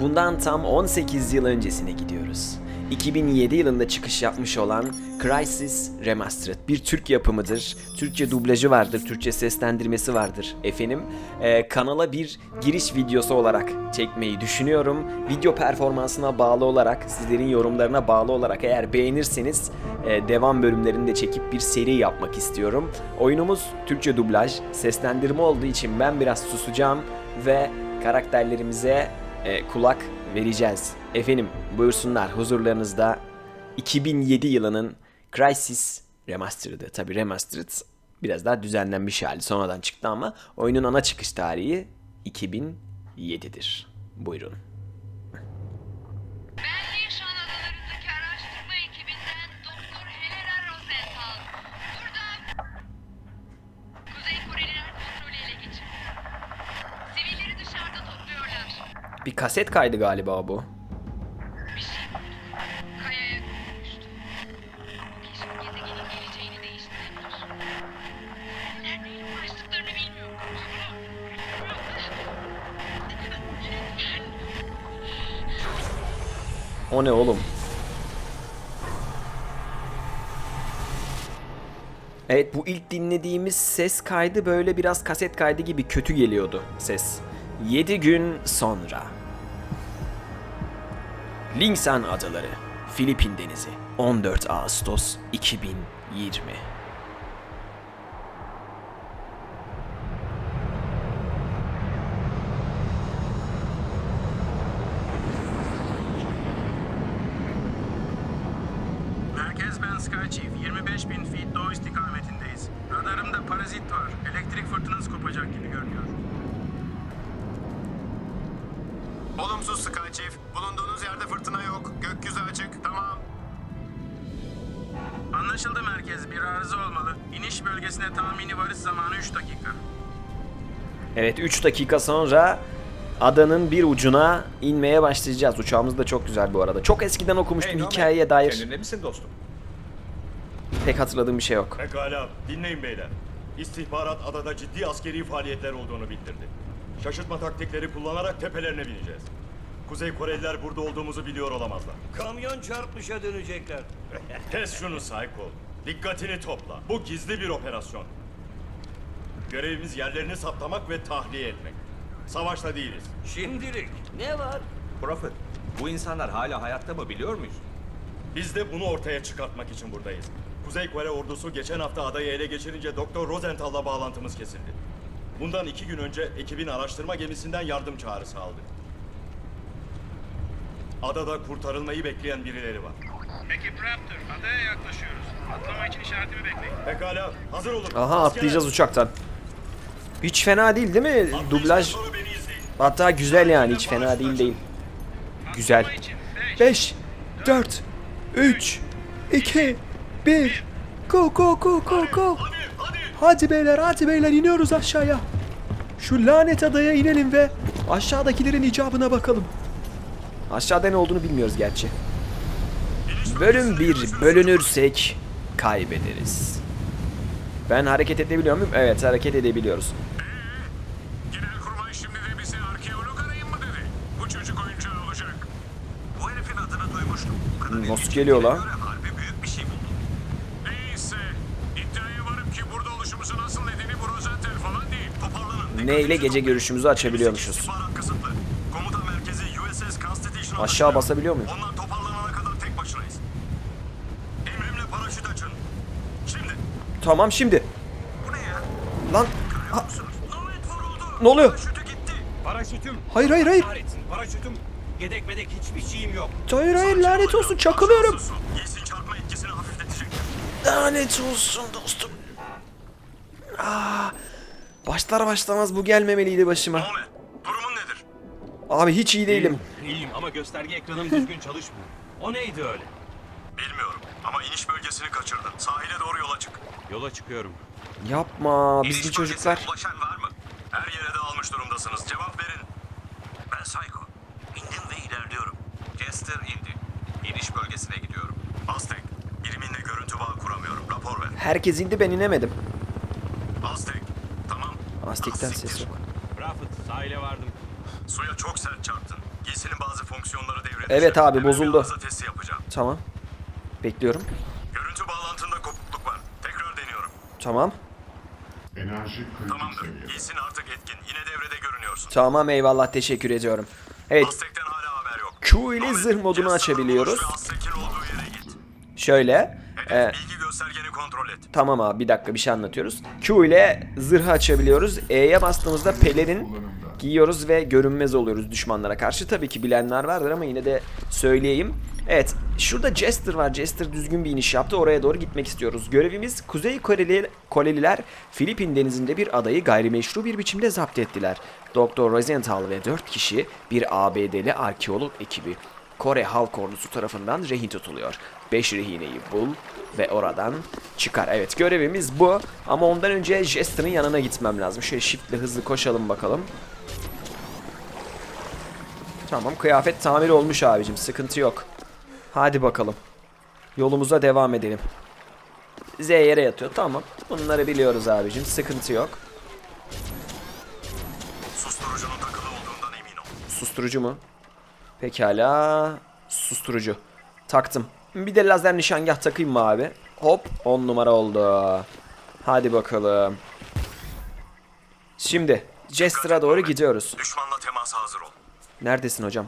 Bundan tam 18 yıl öncesine gidiyoruz. 2007 yılında çıkış yapmış olan Crysis Remastered bir Türk yapımıdır. Türkçe dublajı vardır, Türkçe seslendirmesi vardır. Efendim, e, kanala bir giriş videosu olarak çekmeyi düşünüyorum. Video performansına bağlı olarak, sizlerin yorumlarına bağlı olarak eğer beğenirseniz e, devam bölümlerini de çekip bir seri yapmak istiyorum. Oyunumuz Türkçe dublaj, seslendirme olduğu için ben biraz susacağım ve karakterlerimize e, kulak vereceğiz. Efendim buyursunlar huzurlarınızda 2007 yılının Crysis Remastered'ı. Tabi Remastered biraz daha düzenlenmiş hali sonradan çıktı ama oyunun ana çıkış tarihi 2007'dir. Buyurun. Bir kaset kaydı galiba bu. O ne oğlum? Evet bu ilk dinlediğimiz ses kaydı böyle biraz kaset kaydı gibi kötü geliyordu ses. 7 gün sonra. Linsan Adaları, Filipin Denizi, 14 Ağustos 2020. Evet 3 dakika sonra adanın bir ucuna inmeye başlayacağız. Uçağımız da çok güzel bu arada. Çok eskiden okumuştum Hey, hikayeye dair. Kendinde misin dostum? Pek hatırladığım bir şey yok. Pekala, dinleyin beyler. İstihbarat adada ciddi askeri faaliyetler olduğunu bildirdi. Şaşırtma taktikleri kullanarak tepelerine bineceğiz. Kuzey Koreliler burada olduğumuzu biliyor olamazlar. Kamyon çarpmışa dönecekler. Kes şunu Psycho. Dikkatini topla. Bu gizli bir operasyon. Görevimiz yerlerini saptamak ve tahliye etmek. Savaşta değiliz. Şimdilik ne var? Prophet, bu insanlar hala hayatta mı biliyor muyuz? Biz de bunu ortaya çıkartmak için buradayız. Kuzey Kore ordusu geçen hafta adayı ele geçirince Doktor Rosenthal'la bağlantımız kesildi. Bundan iki gün önce ekibin araştırma gemisinden yardım çağrısı aldık. Adada kurtarılmayı bekleyen birileri var. Ekip Raptor. Adaya yaklaşıyoruz. Atlama için işaretimi bekleyin. Pekala, hazır olun. Aha atlayacağız uçaktan. Hiç fena değil değil mi? Dublaj hatta güzel yani hiç fena değil değil. Güzel. Atlama için 5, 5 4 3 2 1 Go go go go go. Hadi beyler hadi beyler iniyoruz aşağıya. Şu lanet adaya inelim ve aşağıdakilerin icabına bakalım. Aşağıda ne olduğunu bilmiyoruz gerçi. Bölüm 1 bölünürsek kaybederiz. Ben hareket edebiliyor muyum? Evet hareket edebiliyoruz. Genelkurmay şimdi de bize arkeolog arayın mı dedi? Bu çocuk oyuncağı olacak. Bu herifin adını duymuştum. Bu kadar Nasıl geliyor lan? Harbi büyük bir şey buldum. Neyse. İddiaya varım ki burada oluşumuzun asıl nedeni bu Falan değil. Toparlanın. Ne ile gece görüşümüzü açabiliyormuşuz. İstihbarat kısıtlı. Komuta merkezi USS Constitution Aşağı basabiliyor muyum? Onlar toparlanana kadar tek başınayız. Emrimle paraşüt açın. Şimdi. Tamam şimdi. Bu ne ya? Lan vuruldu. Ne oluyor? Paraşütü gitti. Paraşütüm. hayır hayır hayır. Paraşütüm. Yedek medek hiçbir şeyim yok. Hayır hayır lanet olsun çakılıyorum. Giysin çarpma etkisini hafifletecek. Lanet olsun dostum. Aa, başlar başlamaz bu gelmemeliydi başıma. Ahmet, durumun nedir? Abi hiç iyi değilim. İyiyim ama gösterge ekranım düzgün çalışmıyor. O neydi öyle? Bilmiyorum ama iniş bölgesini kaçırdın. Sahile doğru yola çık. Yola çıkıyorum. Yapma bizim çocuklar. ulaşan var mı? Her yere dağılmış durumdasınız. Cevap verin. Ben Psycho. İndim ve ilerliyorum. Jester indi. İniş bölgesine gidiyorum. Aztek, biriminle görüntü bağı kuramıyorum. Rapor ver. Herkes indi ben inemedim. Aztek, tamam. Aztek'ten siktir. ses yok. Prophet sahile vardım. Suya çok sert çarptın. Giysi bölgesinin bazı fonksiyonları devrede. Evet abi, Hemen bir bozuldu. arıza testi yapacağım. Tamam. Bekliyorum. Görüntü bağlantında kopukluk var. Tekrar deniyorum. Tamam. Enerji kritik Tamamdır. seviyede. İyisin artık etkin. Yine devrede görünüyorsun. Tamam eyvallah teşekkür ediyorum. Evet yok. Q ile zırh modunu açabiliyoruz. şöyle. E, tamam abi bir dakika bir şey anlatıyoruz. Q ile zırhı açabiliyoruz. E'ye bastığımızda pelerin giyiyoruz ve görünmez oluyoruz düşmanlara karşı. Tabii ki bilenler vardır ama yine de söyleyeyim. Evet, şurada Jester var. Jester düzgün bir iniş yaptı. Oraya doğru gitmek istiyoruz. Görevimiz Kuzey Koreli, Koreliler Filipin denizinde bir adayı gayrimeşru bir biçimde zapt ettiler. Doktor Rosenthal ve 4 kişi bir ABD'li arkeolog ekibi Kore Halk Ordusu tarafından rehin tutuluyor. 5 rehineyi bul ve oradan çıkar. Evet görevimiz bu ama ondan önce Jester'ın yanına gitmem lazım. Şöyle shiftle hızlı koşalım bakalım. Tamam kıyafet tamir olmuş abicim sıkıntı yok. Hadi bakalım. Yolumuza devam edelim. Z yere yatıyor tamam. Bunları biliyoruz abicim sıkıntı yok. Susturucunun takılı olduğundan emin ol. Susturucu mu? Pekala. Susturucu. Taktım. Bir de lazer nişangah takayım mı abi? Hop 10 numara oldu. Hadi bakalım. Şimdi Jester'a doğru gidiyoruz. Düşmanla temasa hazır ol. Neredesin hocam?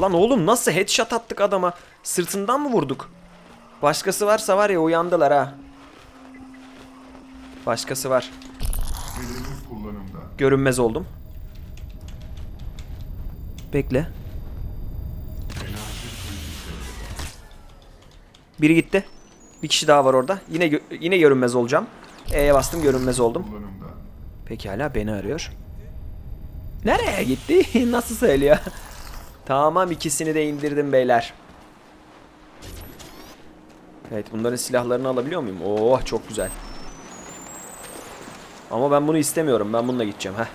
Lan oğlum nasıl headshot attık adama? Sırtından mı vurduk? Başkası varsa var ya uyandılar ha. Başkası var. Görünmez oldum. Bekle. Biri gitti. Bir kişi daha var orada. Yine gö- yine görünmez olacağım. E'ye bastım görünmez oldum. Pekala beni arıyor. Nereye gitti? Nasıl söylüyor? Tamam ikisini de indirdim beyler. Evet bunların silahlarını alabiliyor muyum? Oh çok güzel. Ama ben bunu istemiyorum. Ben bununla gideceğim. Heh.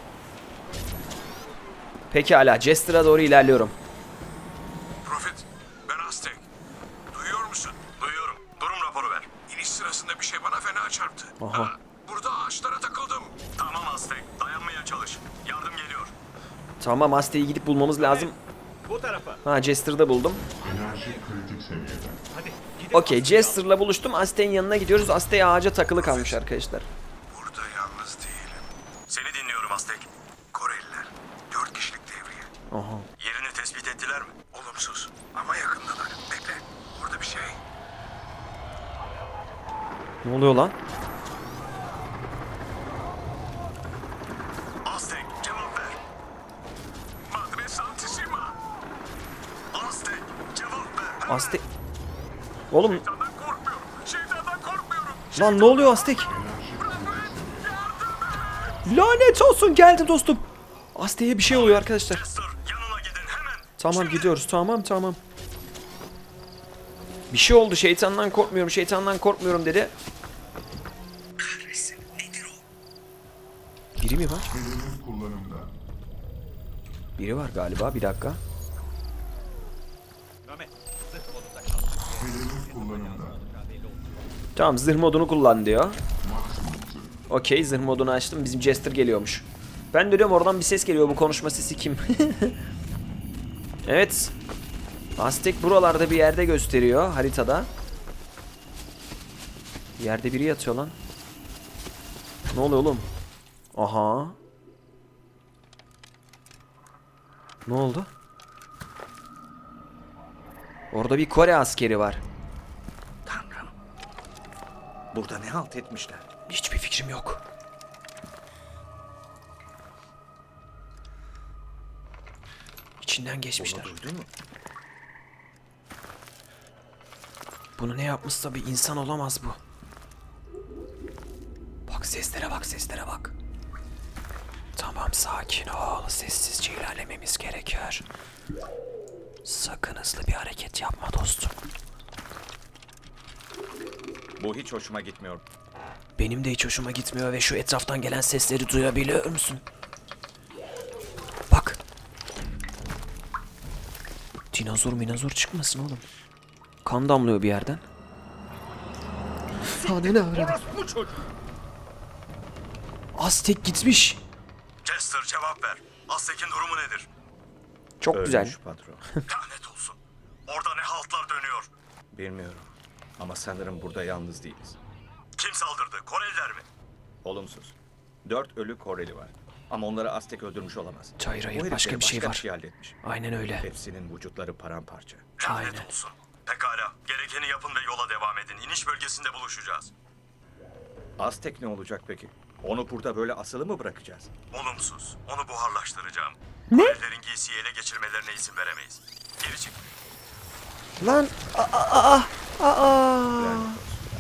Pekala Jester'a doğru ilerliyorum. Profit, ben Aztek. Duyuyor musun? Duyuyorum. Durum raporu ver. İniş sırasında bir şey bana fena çarptı. Aha. Ha, burada ağaçlara takıldım. Tamam Aztek, dayanmaya çalış. Yardım geliyor. Tamam Aste'yi gidip bulmamız lazım. Ha Jester'da buldum. Enerji kritik seviyede. Hadi. Gidin Okey. Jester'la buluştum. Aste'nin yanına gidiyoruz. Aste ağaca takılı kalmış arkadaşlar. Aztek... Oğlum Şeytandan korkmuyorum. Şeytandan korkmuyorum. lan ne oluyor Aztek? Lanet olsun geldim dostum. Aztek'e bir şey oluyor arkadaşlar. Tamam gidiyoruz tamam tamam. Bir şey oldu şeytandan korkmuyorum şeytandan korkmuyorum dedi. Biri mi var? Biri var galiba bir dakika. Tamam zırh modunu kullan diyor. Okey zırh modunu açtım. Bizim Jester geliyormuş. Ben de diyorum oradan bir ses geliyor. Bu konuşma sesi kim? evet. Aztek buralarda bir yerde gösteriyor haritada. Yerde biri yatıyor lan. Ne oluyor oğlum? Aha. Ne oldu? Orada bir Kore askeri var. Burada ne halt etmişler? Hiçbir fikrim yok. İçinden geçmişler. Onu duydun mu? Bunu ne yapmışsa bir insan olamaz bu. Bak seslere bak seslere bak. Tamam sakin ol. Sessizce ilerlememiz gerekiyor. Sakın hızlı bir hareket yapma dostum. Bu hiç hoşuma gitmiyor. Benim de hiç hoşuma gitmiyor ve şu etraftan gelen sesleri duyabiliyor musun? Bak. Dinozor minozor çıkmasın oğlum. Kan damlıyor bir yerden. Sade ne? Bu çocuk. Aztek gitmiş. Chester cevap ver. Aztek'in durumu nedir? Çok Ölmüş güzel. patron. Lanet olsun. Orada ne haltlar dönüyor? Bilmiyorum. Ama sanırım burada yalnız değiliz. Kim saldırdı? Koreliler mi? Olumsuz. Dört ölü Koreli var. Ama onları Aztek öldürmüş olamaz. Hayır, hayır, Bu başka bir şey var. Şey halletmiş. Aynen öyle. Hepsinin vücutları paramparça. Lanet Aynen. olsun. Pekala. Gerekeni yapın ve yola devam edin. İniş bölgesinde buluşacağız. Aztek ne olacak peki? Onu burada böyle asılı mı bırakacağız? Olumsuz. Onu buharlaştıracağım. Ne? Korelilerin giysiyi ele geçirmelerine izin veremeyiz. Geri çık. Lan aa, aa, aa. Lanet olsun.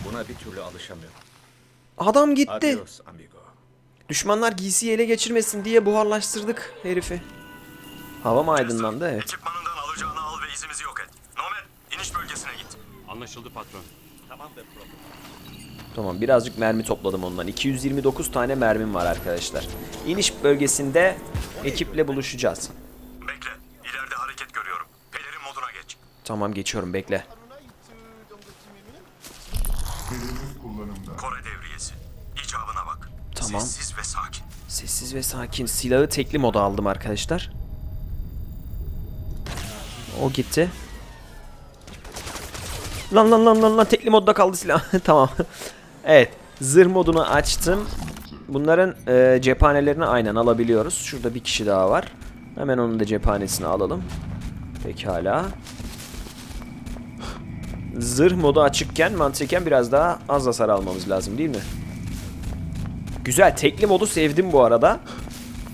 Buna bir türlü alışamıyorum. Adam gitti. Adios amigo. Düşmanlar giysiyi ele geçirmesin diye buharlaştırdık herifi. Hava mı aydınlandı? Evet. Ekipmanından alacağını al ve izimizi yok et. Nomen, iniş bölgesine git. Anlaşıldı patron. Tamamdır problem. Tamam birazcık mermi topladım ondan. 229 tane mermim var arkadaşlar. İniş bölgesinde ekiple buluşacağız. Bekle. İleride hareket görüyorum. Pelerin moduna geç. Tamam geçiyorum bekle. Pelerin kullanımda. Kore devriyesi. İcabına bak. Tamam. Sessiz ve sakin. Sessiz ve sakin. Silahı tekli moda aldım arkadaşlar. O gitti. Lan lan lan lan lan tekli modda kaldı silah. tamam. evet. Zırh modunu açtım. Bunların e, cephanelerini aynen alabiliyoruz. Şurada bir kişi daha var. Hemen onun da cephanesini alalım. Pekala. Zırh modu açıkken mantıken biraz daha az hasar almamız lazım değil mi? Güzel. Tekli modu sevdim bu arada.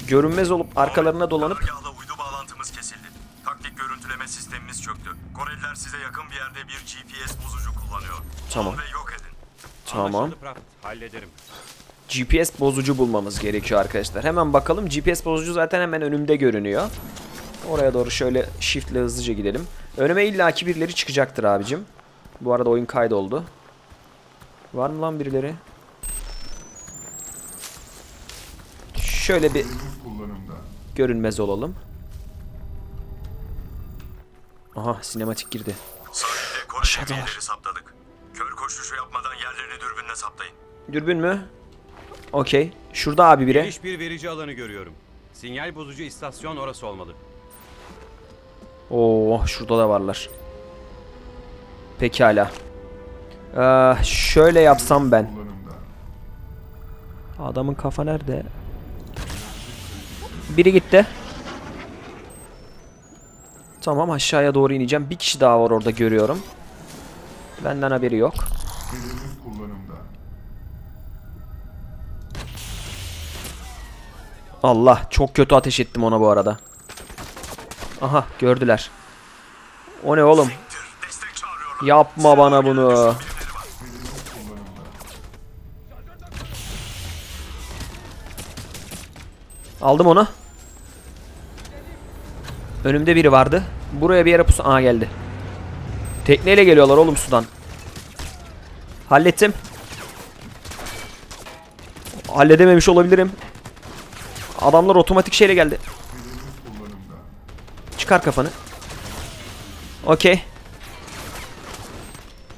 Görünmez olup arkalarına dolanıp uydu bağlantımız kesildi. Taktik görüntüleme sistemimiz çöktü. Koreliler size yakın bir yerde bir GPS bozucu kullanıyor. Tamam. Al ve yok edin. tamam. Anlaşıldı. Hallederim. GPS bozucu bulmamız gerekiyor arkadaşlar. Hemen bakalım. GPS bozucu zaten hemen önümde görünüyor. Oraya doğru şöyle shift ile hızlıca gidelim. Önüme illaki birileri çıkacaktır abicim. Bu arada oyun kaydoldu. Var mı lan birileri? Şöyle bir görünmez olalım. Aha sinematik girdi. Sahilde saptadık. Kör koşuşu yapmadan yerlerini dürbünle saptayın. Dürbün mü? Okey. Şurada abi biri. Geniş bir verici alanı görüyorum. Sinyal bozucu istasyon orası olmalı. Oo, şurada da varlar. Pekala. Ee, şöyle yapsam ben. Adamın kafa nerede? Biri gitti. Tamam aşağıya doğru ineceğim. Bir kişi daha var orada görüyorum. Benden haberi yok. Allah çok kötü ateş ettim ona bu arada. Aha gördüler. O ne oğlum? Yapma bana bunu. Aldım onu. Önümde biri vardı. Buraya bir yere pus... Aa geldi. Tekneyle geliyorlar oğlum sudan. Hallettim. Halledememiş olabilirim. Adamlar otomatik şeyle geldi. Çıkar kafanı. Okey.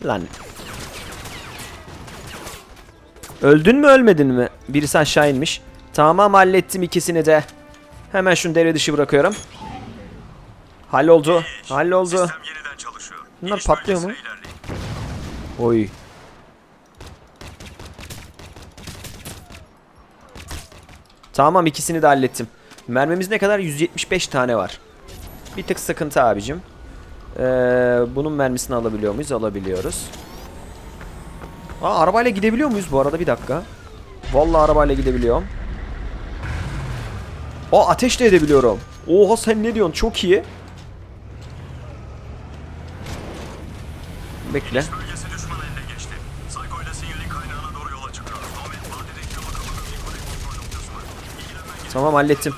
Lan. Öldün mü ölmedin mi? Birisi aşağı inmiş. Tamam hallettim ikisini de. Hemen şunu devre dışı bırakıyorum. Halloldu. Halloldu. Bunlar patlıyor mu? Oy. Tamam ikisini de hallettim. Mermimiz ne kadar? 175 tane var. Bir tık sıkıntı abicim. Ee, bunun mermisini alabiliyor muyuz? Alabiliyoruz. Aa, arabayla gidebiliyor muyuz bu arada? Bir dakika. Vallahi arabayla gidebiliyorum. Aa ateş de edebiliyorum. Oha sen ne diyorsun? Çok iyi. Bekle. Bölgesi düşman eline geçti. Psycho ile sinyalin kaynağına doğru yola çıkıyor. Nomen, vadideki yolu kapatıp bir kule kontrol noktası var. İlgilenmen Tamam hallettim.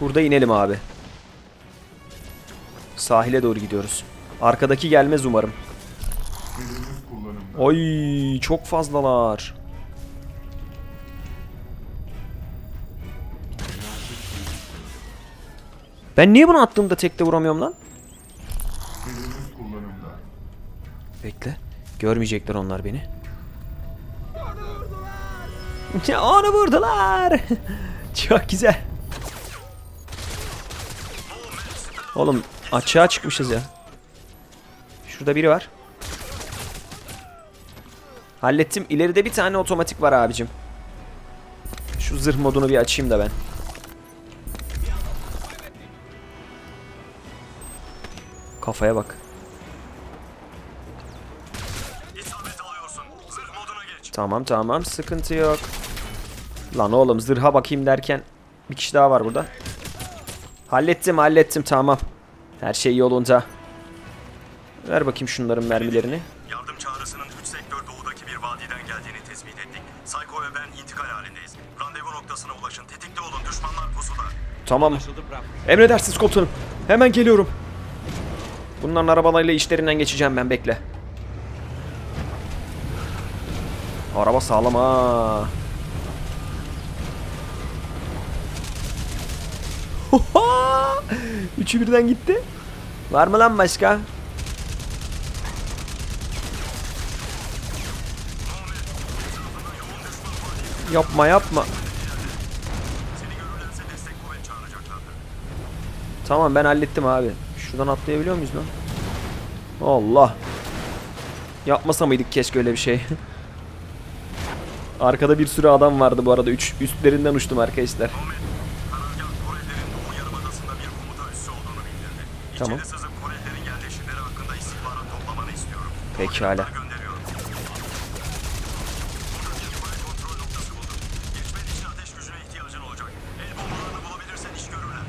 Burada inelim abi. Sahile doğru gidiyoruz. Arkadaki gelmez umarım. Oy çok fazlalar. Ben niye bunu attığımda tekte vuramıyorum lan? Bekle. Görmeyecekler onlar beni. Onu vurdular. Çok güzel. Oğlum açığa çıkmışız ya. Şurada biri var. Hallettim. İleride bir tane otomatik var abicim. Şu zırh modunu bir açayım da ben. Kafaya bak. Tamam tamam sıkıntı yok. Lan oğlum zırha bakayım derken bir kişi daha var burada. Hallettim hallettim tamam. Her şey yolunda. Ver bakayım şunların mermilerini. Yardım çağrısının 3 sektör doğudaki bir vadiden geldiğini tespit ettik. Psycho ve ben intikal halindeyiz. Randevu noktasına ulaşın. Tetikte olun. Düşmanlar pusuda. Tamam. Emredersiniz komutanım. Hemen geliyorum. Bunların arabalarıyla işlerinden geçeceğim ben bekle. Araba sağlam ha. Üçü birden gitti. Var mı lan başka? Yapma yapma. Tamam ben hallettim abi. Şuradan atlayabiliyor muyuz lan? Allah. Yapmasa mıydık keşke öyle bir şey. Arkada bir sürü adam vardı bu arada. Üç üstlerinden uçtum arkadaşlar. Karargah Korelilerin Doğu Yarımadası'nda bir komuta üssü olduğunu bildirdi. Tamam. İçeri sızıp Korelilerin yerleşimleri hakkında istihbarat toplamanı istiyorum. Pekala. Gönderiyorum. Burada bir Kore kontrol noktası buldum. Geçmen için ateş gücüne ihtiyacın olacak. El bombalarını bulabilirsen iş görürler.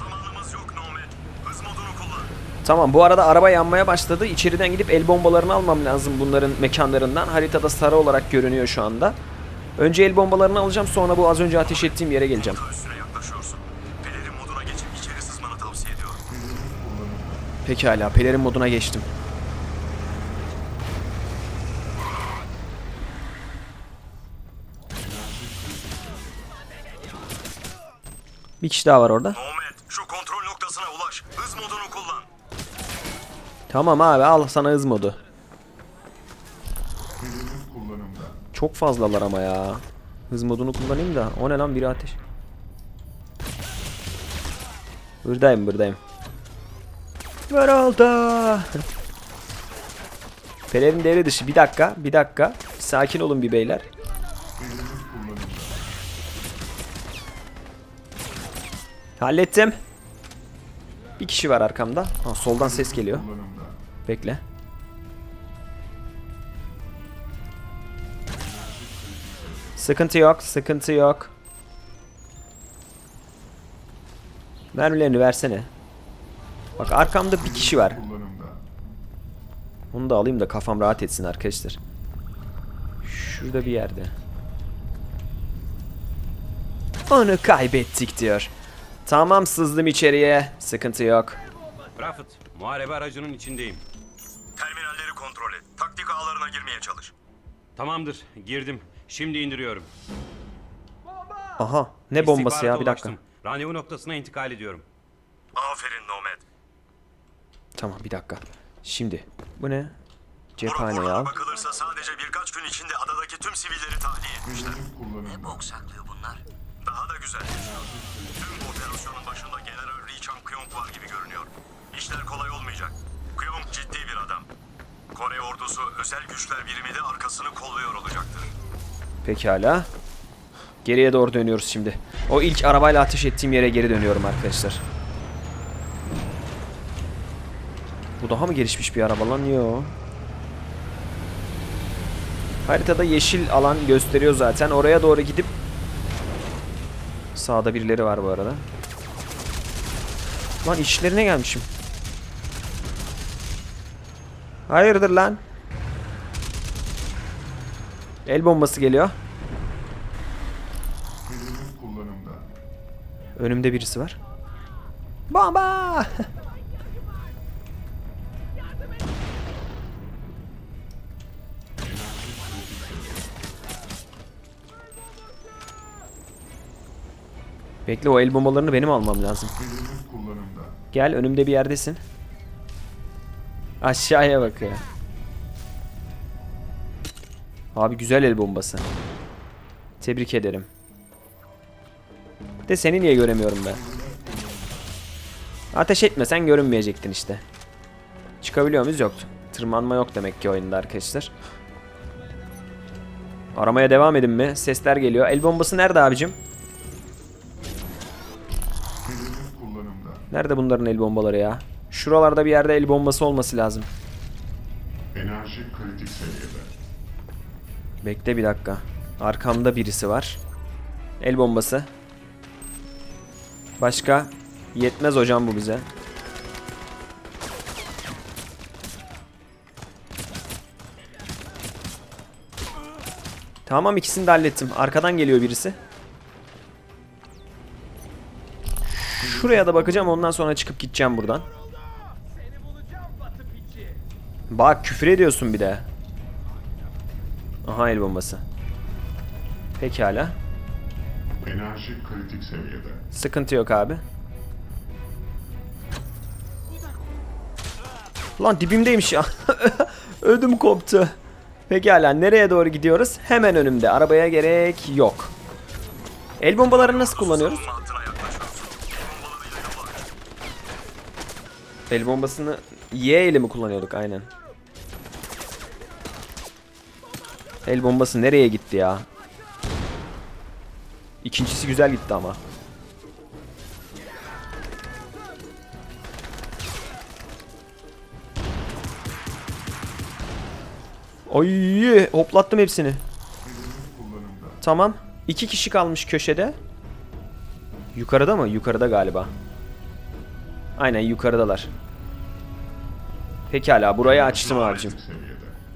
Zamanımız yok Nomad. Hız modunu kullan. Tamam bu arada araba yanmaya başladı. İçeriden gidip el bombalarını almam lazım bunların mekanlarından. Haritada sarı olarak görünüyor şu anda. Önce el bombalarını alacağım sonra bu az önce ateş ettiğim yere geleceğim. Pekala pelerin moduna geçtim. Bir kişi daha var orada. Tamam abi al sana hız modu. Çok fazlalar ama ya. Hız modunu kullanayım da. O ne lan biri ateş. Buradayım buradayım. Ver oldu. Pelerin devre dışı. Bir dakika bir dakika. Sakin olun bir beyler. Hallettim. Bir kişi var arkamda. Ha, soldan ses geliyor. Bekle. Sıkıntı yok, sıkıntı yok. Mermilerini versene. Bak arkamda bir kişi var. Onu da alayım da kafam rahat etsin arkadaşlar. Şurada bir yerde. Onu kaybettik diyor. Tamam sızdım içeriye. Sıkıntı yok. Rafet, muharebe aracının içindeyim. Terminalleri kontrol et. Taktik ağlarına girmeye çalış. Tamamdır, girdim. Şimdi indiriyorum. Aha ne bombası ya bir dakika. ulaştım. Randevu noktasına intikal ediyorum. Aferin Nomad. Tamam bir dakika. Şimdi bu ne? Cephane ya. bakılırsa sadece birkaç gün içinde adadaki tüm sivilleri tahliye etmişler. Hedefimiz kullanımda. saklıyor bunlar? Daha da güzel. Tüm operasyonun başında General Lee Chang Kyong var gibi görünüyor. İşler kolay olmayacak. Kyong ciddi bir adam. Kore ordusu özel güçler birimi de arkasını kolluyor olacaktır. Pekala. Geriye doğru dönüyoruz şimdi. O ilk arabayla ateş ettiğim yere geri dönüyorum arkadaşlar. Bu daha mı gelişmiş bir araba lan? Yo. Haritada yeşil alan gösteriyor zaten. Oraya doğru gidip Sağda birileri var bu arada. Lan işlerine gelmişim. Hayırdır lan? El bombası geliyor. Önümde birisi var. Bomba! Bekle o el bombalarını benim almam lazım. Gel önümde bir yerdesin. Aşağıya bakıyor. Abi güzel el bombası. Tebrik ederim. De seni niye göremiyorum ben? Ateş etmesen görünmeyecektin işte. Çıkabiliyor muyuz? Yoktu. Tırmanma yok demek ki oyunda arkadaşlar. Aramaya devam edin mi? Sesler geliyor. El bombası nerede abicim? Nerede bunların el bombaları ya? Şuralarda bir yerde el bombası olması lazım. Enerji kritik seviyede. Bekle bir dakika. Arkamda birisi var. El bombası. Başka? Yetmez hocam bu bize. Tamam ikisini de hallettim. Arkadan geliyor birisi. Şuraya da bakacağım ondan sonra çıkıp gideceğim buradan. Bak küfür ediyorsun bir de. Aha el bombası. Pekala. Enerji kritik seviyede. Sıkıntı yok abi. Lan dibimdeymiş ya. Ödüm koptu. Pekala nereye doğru gidiyoruz? Hemen önümde. Arabaya gerek yok. El bombalarını nasıl kullanıyoruz? El bombasını Y ile mi kullanıyorduk aynen. El bombası nereye gitti ya? İkincisi güzel gitti ama. Ay hoplattım hepsini. Tamam. İki kişi kalmış köşede. Yukarıda mı? Yukarıda galiba. Aynen yukarıdalar. Pekala burayı açtım abicim.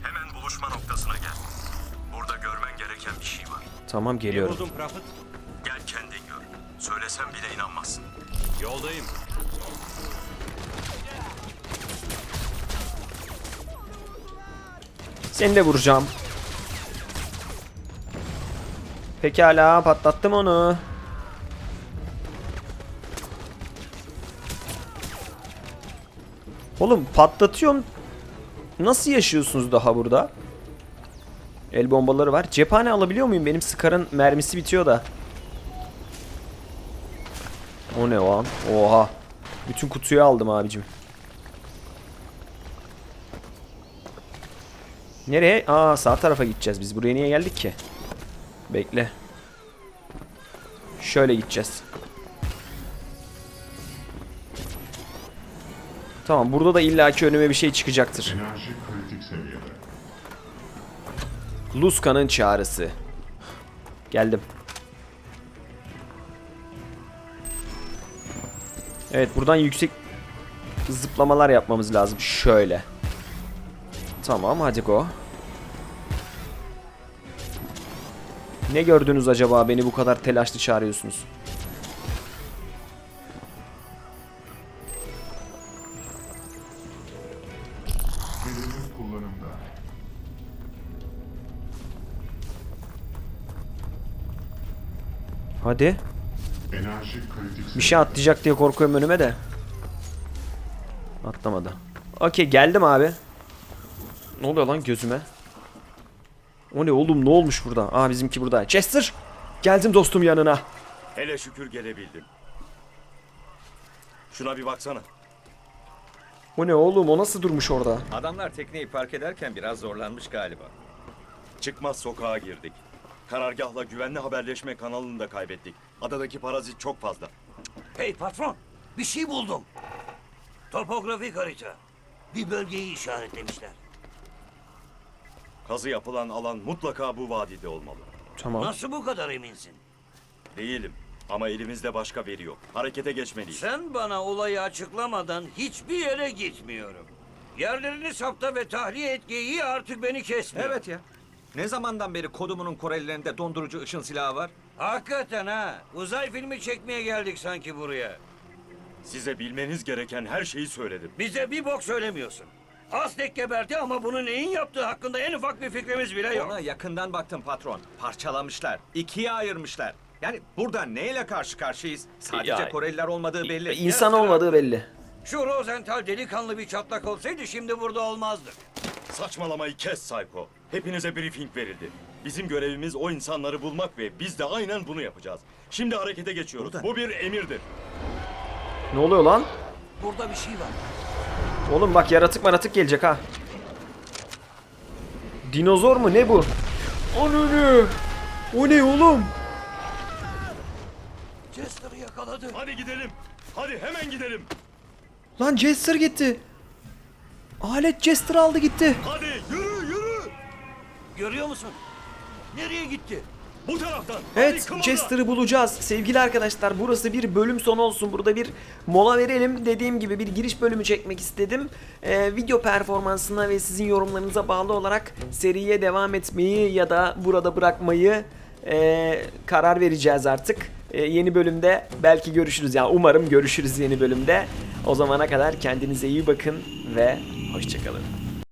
Hemen buluşma noktasına gel. Burada görmen gereken bir şey var. Tamam geliyorum. Buldum Prophet. Gel kendin gör. Söylesem bile inanmazsın. Yoldayım. Seni de vuracağım. Pekala patlattım onu. Oğlum patlatıyorum. Nasıl yaşıyorsunuz daha burada? El bombaları var. Cephane alabiliyor muyum? Benim Scar'ın mermisi bitiyor da. O ne o an? Oha. Bütün kutuyu aldım abicim. Nereye? Aa sağ tarafa gideceğiz biz. Buraya niye geldik ki? Bekle. Şöyle gideceğiz. Tamam burada da illaki önüme bir şey çıkacaktır. Luska'nın çağrısı. Geldim. Evet buradan yüksek zıplamalar yapmamız lazım. Şöyle. Tamam hadi go. Ne gördünüz acaba beni bu kadar telaşlı çağırıyorsunuz? Hadi. Enerji kritik seviyede. Bir şey atlayacak diye korkuyorum önüme de. Atlamadı. Okey geldim abi. Ne oluyor lan gözüme? O ne oğlum ne olmuş burada? Aa bizimki burada. Chester! Geldim dostum yanına. Hele şükür gelebildim. Şuna bir baksana. O ne oğlum o nasıl durmuş orada? Adamlar tekneyi park ederken biraz zorlanmış galiba. Çıkmaz sokağa girdik. Karargahla güvenli haberleşme kanalını da kaybettik. Adadaki parazit çok fazla. Hey patron, bir şey buldum. Topografik harita. Bir bölgeyi işaretlemişler. Kazı yapılan alan mutlaka bu vadide olmalı. Tamam. Nasıl bu kadar eminsin? Değilim. Ama elimizde başka veri yok. Harekete geçmeliyiz. Sen bana olayı açıklamadan hiçbir yere gitmiyorum. Yerlerini sapta ve tahliye et geyiği artık beni kesmiyor. Evet ya. Ne zamandan beri kodumunun Korelilerinde dondurucu ışın silahı var? Hakikaten ha. Uzay filmi çekmeye geldik sanki buraya. Size bilmeniz gereken her şeyi söyledim. Bize bir bok söylemiyorsun. Aztek geberdi ama bunu neyin yaptığı hakkında en ufak bir fikrimiz bile yok. Ona yakından baktım patron. Parçalamışlar. ikiye ayırmışlar. Yani burada neyle karşı karşıyayız? Sadece Ya- Koreliler olmadığı belli. İnsan olmadığı belli. Şu Rosenthal delikanlı bir çatlak olsaydı şimdi burada olmazdık. Saçmalamayı kes Psycho. Hepinize briefing verildi. Bizim görevimiz o insanları bulmak ve biz de aynen bunu yapacağız. Şimdi harekete geçiyoruz. Bu bir emirdir. Ne oluyor lan? Burada bir şey var. Oğlum bak yaratık maratık gelecek ha. Dinozor mu ne bu? Ananı. O ne oğlum? Chester'ı yakaladı. Hadi gidelim. Hadi hemen gidelim. Lan Jester gitti. Alet Jester aldı gitti. Hadi yürü yürü. Görüyor musun? Nereye gitti? Bu taraftan. Evet. Jester'ı bulacağız. Sevgili arkadaşlar burası bir bölüm sonu olsun. Burada bir mola verelim. Dediğim gibi bir giriş bölümü çekmek istedim. Ee, video performansına ve sizin yorumlarınıza bağlı olarak seriye devam etmeyi ya da burada bırakmayı ee, karar vereceğiz artık. Ee, yeni bölümde belki görüşürüz. Yani umarım görüşürüz yeni bölümde. O zamana kadar kendinize iyi bakın ve hoşçakalın.